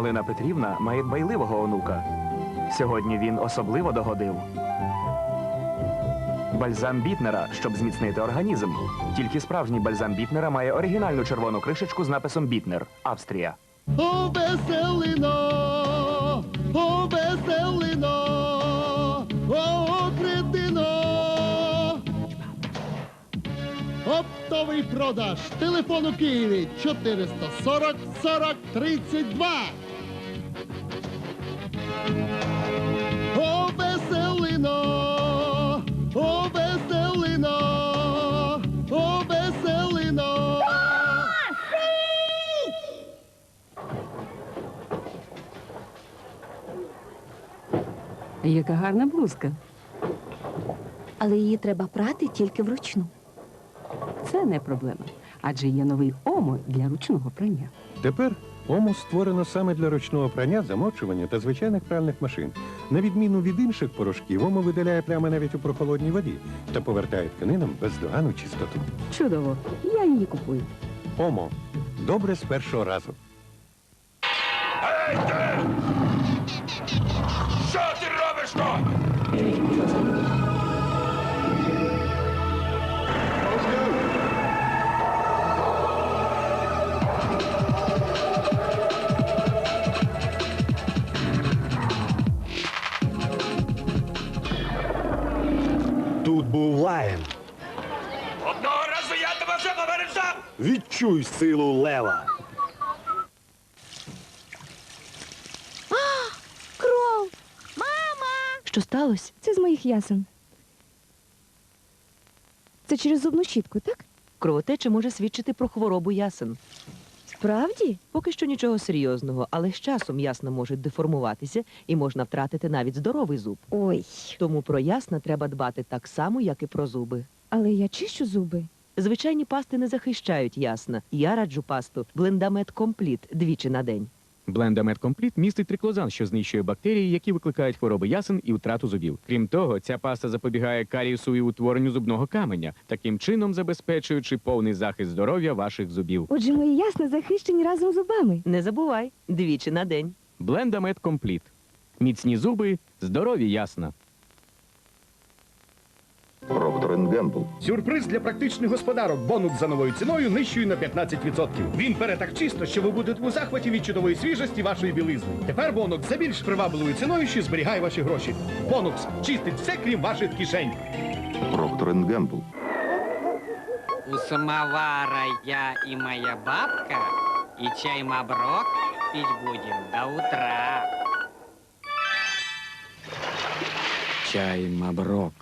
Галина Петрівна має дбайливого онука. Сьогодні він особливо догодив. Бальзам Бітнера, щоб зміцнити організм. Тільки справжній бальзам Бітнера має оригінальну червону кришечку з написом Бітнер, Австрія. О, веселино, о, веселино, о, кретино. Оптовий продаж. Телефон у Києві 440 40 32. О, веселино, о, веселино, о, веселино. Яка гарна блузка. Але її треба прати тільки вручну. Це не проблема. Адже є новий омо для ручного прання. Тепер ому створено саме для ручного прання, замочування та звичайних пральних машин. На відміну від інших порошків, ому видаляє плями навіть у прохолодній воді та повертає тканинам бездоганну чистоту. Чудово, я її купую. Омо добре з першого разу. Що Тут був лаєн. Одного разу я тебе вже попереджав! Відчуй силу лева. Кров! Мама! Що сталося? Це з моїх ясен. Це через зубну щітку, так? Кровотеча може свідчити про хворобу ясен. Справді? Поки що нічого серйозного, але з часом ясна можуть деформуватися і можна втратити навіть здоровий зуб. Ой, Тому про ясна треба дбати так само, як і про зуби. але я чищу зуби. Звичайні пасти не захищають ясна. Я раджу пасту Блендамет Компліт двічі на день. Блендамет Компліт містить триклозан, що знищує бактерії, які викликають хвороби ясен і втрату зубів. Крім того, ця паста запобігає каріусу і утворенню зубного каменя, таким чином забезпечуючи повний захист здоров'я ваших зубів. Отже, мої ясна захищені разом з зубами. Не забувай двічі на день. Бленда Компліт. Міцні зуби, здорові ясна. Проктор Гембл. Сюрприз для практичних господарок. Бонус за новою ціною нижчою на 15%. Він пере так чисто, що ви будете у захваті від чудової свіжості вашої білизни. Тепер бонус за більш привабливою ціною, що зберігає ваші гроші. Бонус чистить все, крім ваших кишень. Проктор Гембл. У самовара я и моя бабка, и чай Маброк пить будем до утра. Чай Маброк.